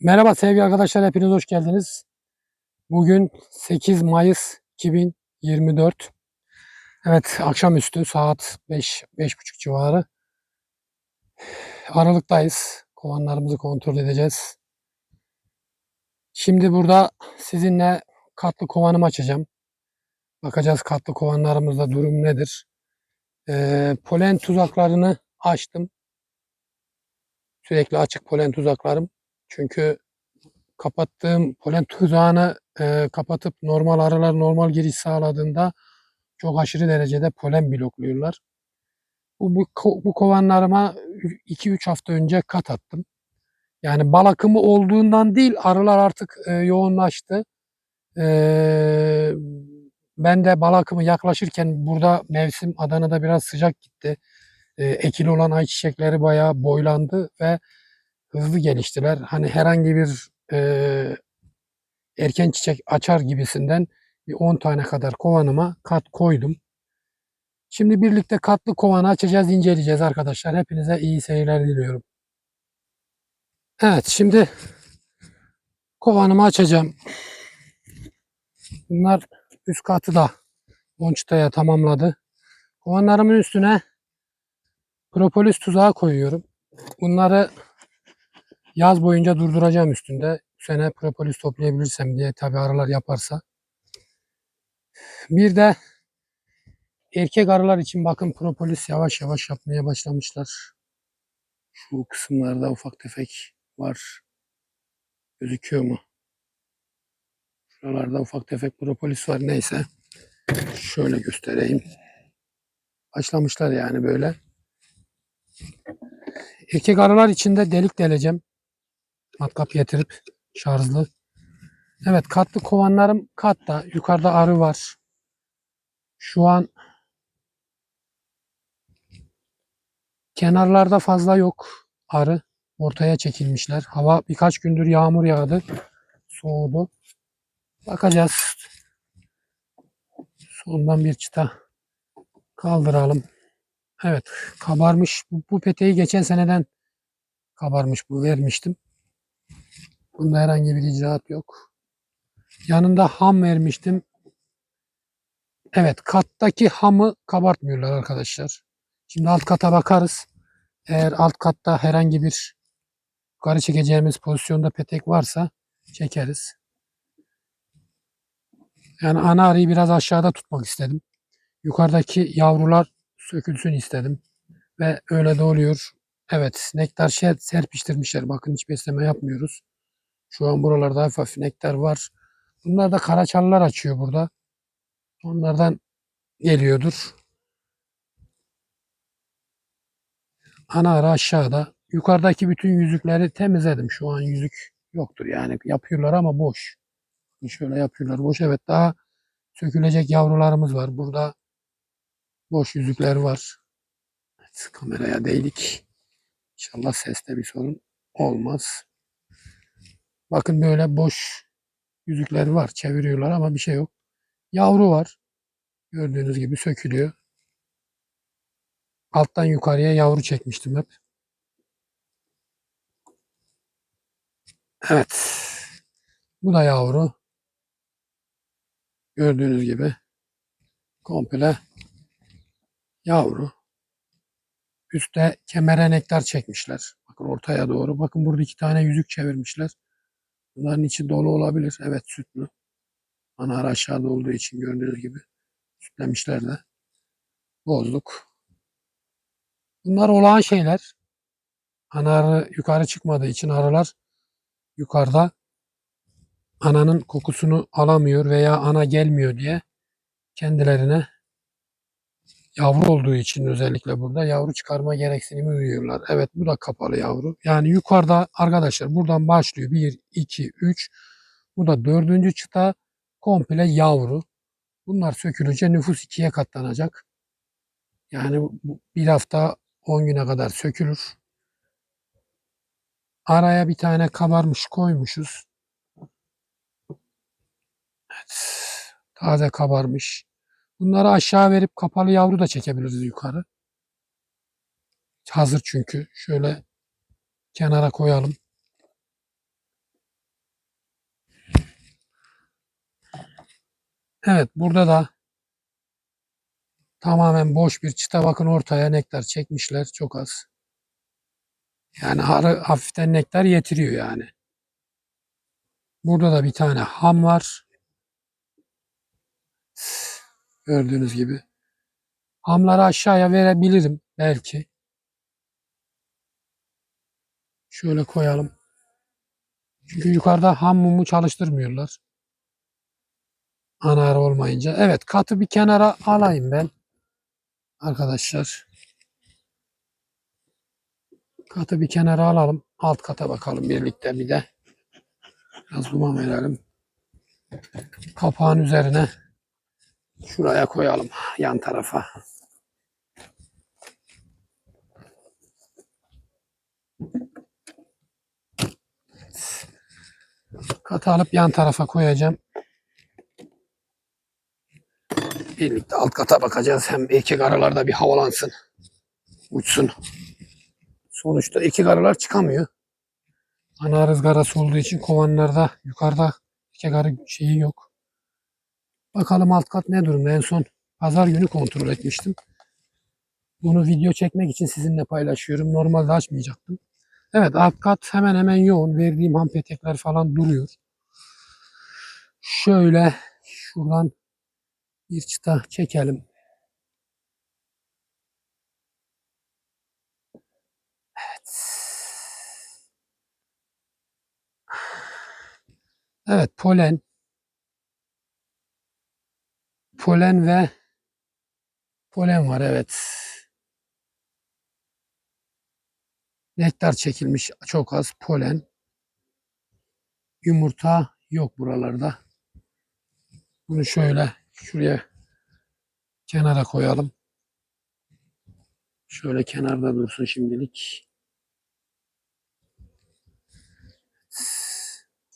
Merhaba sevgili arkadaşlar, hepiniz hoş geldiniz. Bugün 8 Mayıs 2024. Evet, akşamüstü saat 5 5.30 civarı. Aralıktayız. Kovanlarımızı kontrol edeceğiz. Şimdi burada sizinle katlı kovanımı açacağım. Bakacağız katlı kovanlarımızda durum nedir. Ee, polen tuzaklarını açtım. Sürekli açık polen tuzaklarım. Çünkü kapattığım polen tuzağını e, kapatıp normal arılar normal giriş sağladığında çok aşırı derecede polen blokluyorlar. Bu, bu, bu kovanlarıma 2-3 hafta önce kat attım. Yani bal akımı olduğundan değil arılar artık e, yoğunlaştı. E, ben de bal akımı yaklaşırken burada mevsim Adana'da biraz sıcak gitti. E, ekili olan ayçiçekleri bayağı boylandı ve hızlı geliştiler. Hani herhangi bir e, erken çiçek açar gibisinden bir 10 tane kadar kovanıma kat koydum. Şimdi birlikte katlı kovanı açacağız, inceleyeceğiz arkadaşlar. Hepinize iyi seyirler diliyorum. Evet, şimdi kovanımı açacağım. Bunlar üst katı da bonçtaya tamamladı. Kovanlarımın üstüne propolis tuzağı koyuyorum. Bunları yaz boyunca durduracağım üstünde. Bu sene propolis toplayabilirsem diye tabi arılar yaparsa. Bir de erkek arılar için bakın propolis yavaş yavaş yapmaya başlamışlar. Şu kısımlarda ufak tefek var. Gözüküyor mu? Şuralarda ufak tefek propolis var. Neyse. Şöyle göstereyim. Başlamışlar yani böyle. Erkek arılar içinde delik deleceğim. Matkap getirip şarjlı. Evet katlı kovanlarım katta. Yukarıda arı var. Şu an kenarlarda fazla yok arı. Ortaya çekilmişler. Hava birkaç gündür yağmur yağdı. Soğudu. Bakacağız. Sondan bir çıta kaldıralım. Evet kabarmış. Bu, bu peteği geçen seneden kabarmış bu vermiştim. Bunda herhangi bir icraat yok. Yanında ham vermiştim. Evet kattaki hamı kabartmıyorlar arkadaşlar. Şimdi alt kata bakarız. Eğer alt katta herhangi bir yukarı çekeceğimiz pozisyonda petek varsa çekeriz. Yani ana arıyı biraz aşağıda tutmak istedim. Yukarıdaki yavrular sökülsün istedim. Ve öyle de oluyor. Evet nektar şer, serpiştirmişler. Bakın hiç besleme yapmıyoruz. Şu an buralarda hafif nektar var. Bunlar da karaçalılar açıyor burada. Onlardan geliyordur. Ana ara aşağıda. Yukarıdaki bütün yüzükleri temizledim. Şu an yüzük yoktur yani. Yapıyorlar ama boş. Şöyle yapıyorlar boş. Evet daha sökülecek yavrularımız var. Burada boş yüzükler var. Evet, kameraya değdik. İnşallah seste bir sorun olmaz. Bakın böyle boş yüzükler var. Çeviriyorlar ama bir şey yok. Yavru var. Gördüğünüz gibi sökülüyor. Alttan yukarıya yavru çekmiştim hep. Evet. Bu da yavru. Gördüğünüz gibi komple yavru. Üste kemere nektar çekmişler. Bakın ortaya doğru. Bakın burada iki tane yüzük çevirmişler. Bunların içi dolu olabilir. Evet sütlü. Ana ara aşağıda olduğu için gördüğünüz gibi sütlemişler de. Bozduk. Bunlar olağan şeyler. Ana arı yukarı çıkmadığı için arılar yukarıda ananın kokusunu alamıyor veya ana gelmiyor diye kendilerine yavru olduğu için özellikle burada yavru çıkarma gereksinimi duyuyorlar. Evet bu da kapalı yavru. Yani yukarıda arkadaşlar buradan başlıyor. 1, 2, 3. Bu da dördüncü çıta komple yavru. Bunlar sökülünce nüfus ikiye katlanacak. Yani bir hafta 10 güne kadar sökülür. Araya bir tane kabarmış koymuşuz. Evet. Taze kabarmış. Bunları aşağı verip kapalı yavru da çekebiliriz yukarı. Hazır çünkü. Şöyle kenara koyalım. Evet burada da tamamen boş bir çıta bakın ortaya nektar çekmişler çok az. Yani harı hafiften nektar yetiriyor yani. Burada da bir tane ham var. Gördüğünüz gibi. Hamları aşağıya verebilirim belki. Şöyle koyalım. Çünkü yukarıda ham mumu çalıştırmıyorlar. Ana arı olmayınca. Evet katı bir kenara alayım ben. Arkadaşlar. Katı bir kenara alalım. Alt kata bakalım birlikte bir de. Biraz duman verelim. Kapağın üzerine şuraya koyalım. Yan tarafa. Katı alıp yan tarafa koyacağım. Birlikte alt kata bakacağız. Hem erkek arılar da bir havalansın. Uçsun. Sonuçta erkek arılar çıkamıyor. Ana rızgarası olduğu için kovanlarda yukarıda erkek arı şeyi yok. Bakalım alt kat ne durumda. En son pazar günü kontrol etmiştim. Bunu video çekmek için sizinle paylaşıyorum. Normalde açmayacaktım. Evet alt kat hemen hemen yoğun. Verdiğim ham petekler falan duruyor. Şöyle şuradan bir çıta çekelim. Evet. Evet polen. Polen ve polen var evet. Nektar çekilmiş çok az polen. Yumurta yok buralarda. Bunu şöyle şuraya kenara koyalım. Şöyle kenarda dursun şimdilik.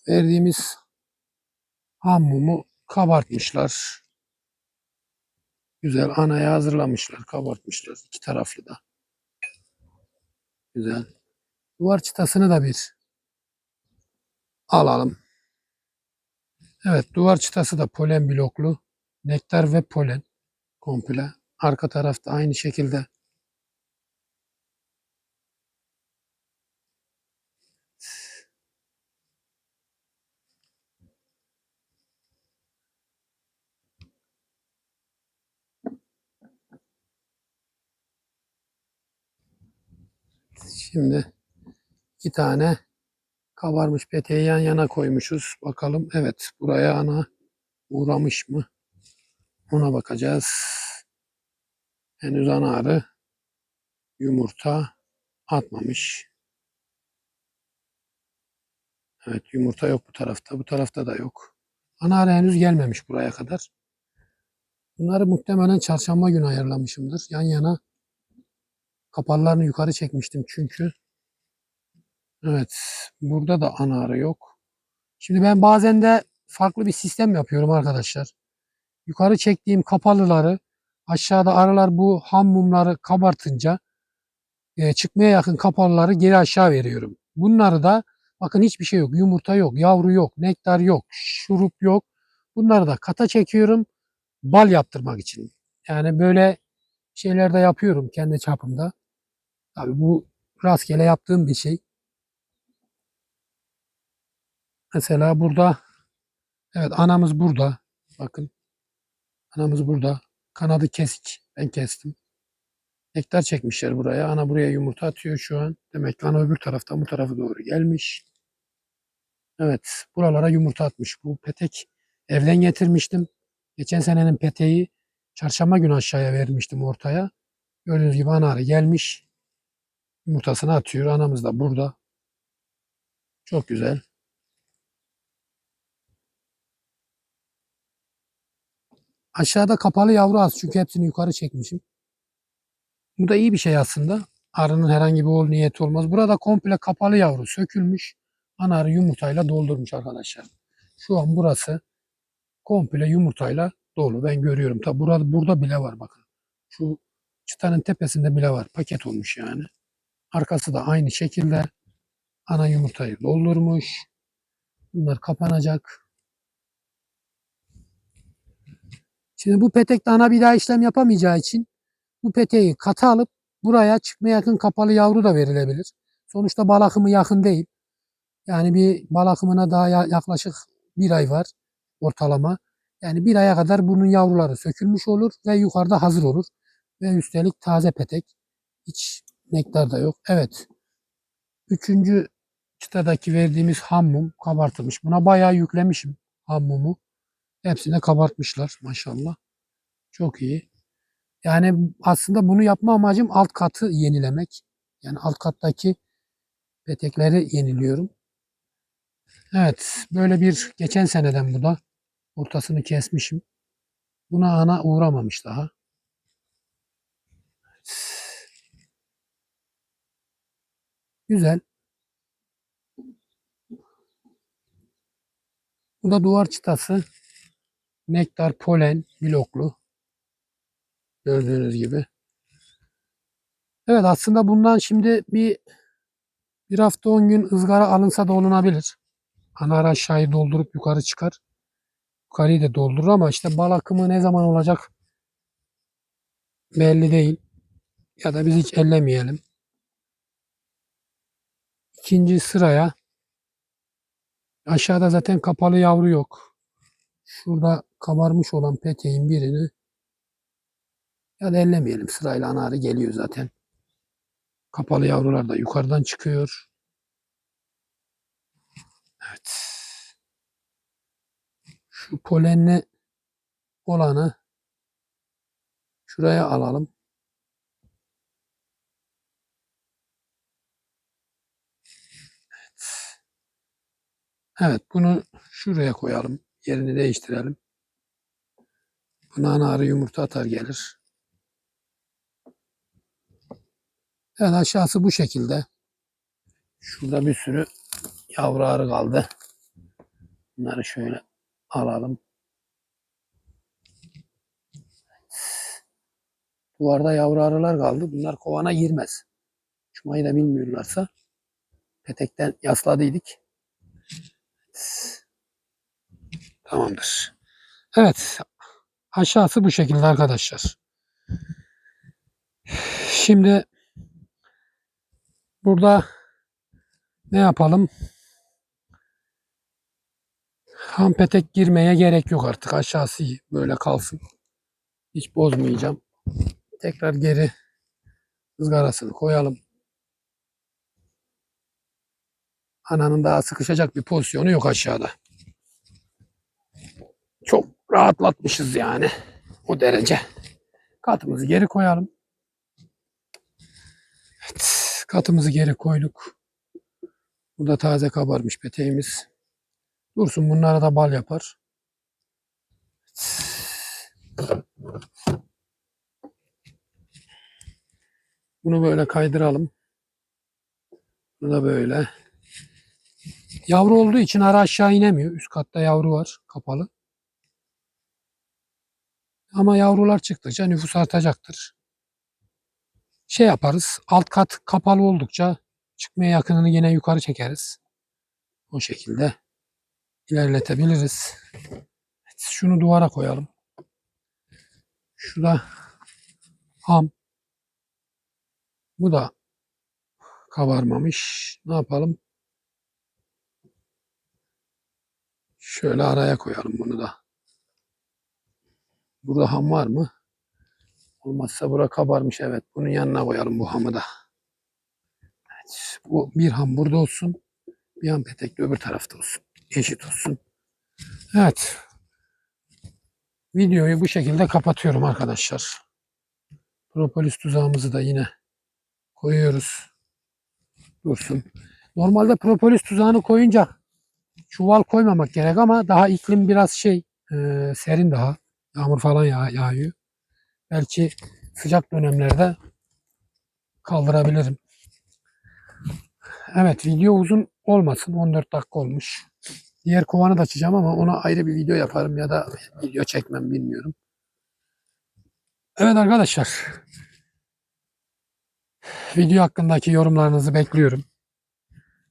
Verdiğimiz ham mumu kabartmışlar. Güzel anaya hazırlamışlar, kabartmışlar iki taraflı da. Güzel. Duvar çıtasını da bir alalım. Evet duvar çıtası da polen bloklu. Nektar ve polen komple. Arka tarafta aynı şekilde. Şimdi iki tane kabarmış peteği yan yana koymuşuz. Bakalım evet buraya ana uğramış mı? Ona bakacağız. Henüz ana arı yumurta atmamış. Evet yumurta yok bu tarafta. Bu tarafta da yok. Ana arı henüz gelmemiş buraya kadar. Bunları muhtemelen çarşamba günü ayarlamışımdır. Yan yana kapalarını yukarı çekmiştim çünkü. Evet burada da ana arı yok. Şimdi ben bazen de farklı bir sistem yapıyorum arkadaşlar. Yukarı çektiğim kapalıları aşağıda arılar bu ham mumları kabartınca e, çıkmaya yakın kapalıları geri aşağı veriyorum. Bunları da bakın hiçbir şey yok. Yumurta yok, yavru yok, nektar yok, şurup yok. Bunları da kata çekiyorum bal yaptırmak için. Yani böyle şeyler de yapıyorum kendi çapımda. Tabii bu rastgele yaptığım bir şey. Mesela burada evet anamız burada. Bakın. Anamız burada. Kanadı kesik. Ben kestim. Nektar çekmişler buraya. Ana buraya yumurta atıyor şu an. Demek ki ana öbür taraftan bu tarafa doğru gelmiş. Evet. Buralara yumurta atmış. Bu petek evden getirmiştim. Geçen senenin peteği çarşamba günü aşağıya vermiştim ortaya. Gördüğünüz gibi ana arı gelmiş. Yumurtasını atıyor. Anamız da burada. Çok güzel. Aşağıda kapalı yavru az çünkü hepsini yukarı çekmişim. Bu da iyi bir şey aslında. Arının herhangi bir ol niyeti olmaz. Burada komple kapalı yavru sökülmüş. Ana arı yumurtayla doldurmuş arkadaşlar. Şu an burası komple yumurtayla dolu. Ben görüyorum. Tabi burada, burada bile var bakın. Şu çıtanın tepesinde bile var. Paket olmuş yani. Arkası da aynı şekilde ana yumurtayı doldurmuş. Bunlar kapanacak. Şimdi bu petekte ana bir daha işlem yapamayacağı için bu peteği kata alıp buraya çıkmaya yakın kapalı yavru da verilebilir. Sonuçta bal akımı yakın değil. Yani bir bal akımına daha ya- yaklaşık bir ay var ortalama. Yani bir aya kadar bunun yavruları sökülmüş olur ve yukarıda hazır olur. Ve üstelik taze petek. Hiç nektar da yok. Evet. Üçüncü çıtadaki verdiğimiz ham mum kabartılmış. Buna bayağı yüklemişim ham mumu. Hepsini kabartmışlar maşallah. Çok iyi. Yani aslında bunu yapma amacım alt katı yenilemek. Yani alt kattaki petekleri yeniliyorum. Evet, böyle bir geçen seneden bu da ortasını kesmişim. Buna ana uğramamış daha. Güzel. Bu da duvar çıtası. Nektar, polen, bloklu. Gördüğünüz gibi. Evet aslında bundan şimdi bir bir hafta 10 gün ızgara alınsa da olunabilir. Anar aşağıyı doldurup yukarı çıkar. Yukarıyı da doldurur ama işte bal akımı ne zaman olacak belli değil. Ya da biz hiç ellemeyelim. İkinci sıraya aşağıda zaten kapalı yavru yok. Şurada kabarmış olan peteğin birini ya da ellemeyelim. Sırayla anarı geliyor zaten. Kapalı yavrular da yukarıdan çıkıyor. Evet. Şu polenli olanı şuraya alalım. Evet. Evet bunu şuraya koyalım. Yerini değiştirelim. Buna anarı yumurta atar gelir. Evet aşağısı bu şekilde. Şurada bir sürü yavru arı kaldı. Bunları şöyle alalım. Duvarda yavru arılar kaldı. Bunlar kovana girmez. Uçmayı da bilmiyorlarsa petekten yasladıydık. Tamamdır. Evet. Aşağısı bu şekilde arkadaşlar. Şimdi burada ne yapalım? Ham petek girmeye gerek yok artık. Aşağısı böyle kalsın. Hiç bozmayacağım. Tekrar geri ızgarasını koyalım. Ananın daha sıkışacak bir pozisyonu yok aşağıda. Çok rahatlatmışız yani. O derece. Katımızı geri koyalım. Evet, katımızı geri koyduk. Burada taze kabarmış peteğimiz. Dursun bunlara da bal yapar. Bunu böyle kaydıralım. Bunu da böyle. Yavru olduğu için ara aşağı inemiyor. Üst katta yavru var kapalı. Ama yavrular çıktıkça nüfus artacaktır. Şey yaparız. Alt kat kapalı oldukça çıkmaya yakınını yine yukarı çekeriz. O şekilde ilerletebiliriz. Şunu duvara koyalım. Şu da ham. Bu da kabarmamış. Ne yapalım? Şöyle araya koyalım bunu da. Burada ham var mı? Olmazsa bura kabarmış. Evet. Bunun yanına koyalım bu hamı da. Evet. Bu bir ham burada olsun. Bir ham petek de öbür tarafta olsun. Eşit olsun. Evet. Videoyu bu şekilde kapatıyorum arkadaşlar. Propolis tuzağımızı da yine koyuyoruz. Dursun. Normalde propolis tuzağını koyunca çuval koymamak gerek ama daha iklim biraz şey e, serin daha. Yağmur falan yağ, yağıyor. Belki sıcak dönemlerde kaldırabilirim. Evet video uzun olmasın. 14 dakika olmuş. Diğer kovanı da açacağım ama ona ayrı bir video yaparım ya da video çekmem bilmiyorum. Evet arkadaşlar. Video hakkındaki yorumlarınızı bekliyorum.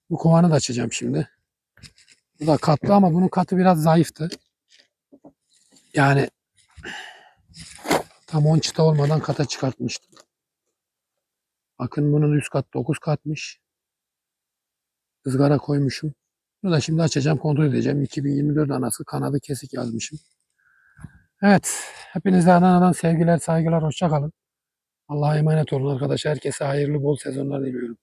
Bu kovanı da açacağım şimdi. Bu da katlı ama bunun katı biraz zayıftı. Yani Tam 10 çıta olmadan kata çıkartmıştım. Bakın bunun üst kat 9 katmış. Izgara koymuşum. Bunu da şimdi açacağım kontrol edeceğim. 2024 anası kanadı kesik yazmışım. Evet. Hepinize Adana'dan sevgiler, saygılar, hoşça kalın. Allah'a emanet olun arkadaşlar. Herkese hayırlı bol sezonlar diliyorum.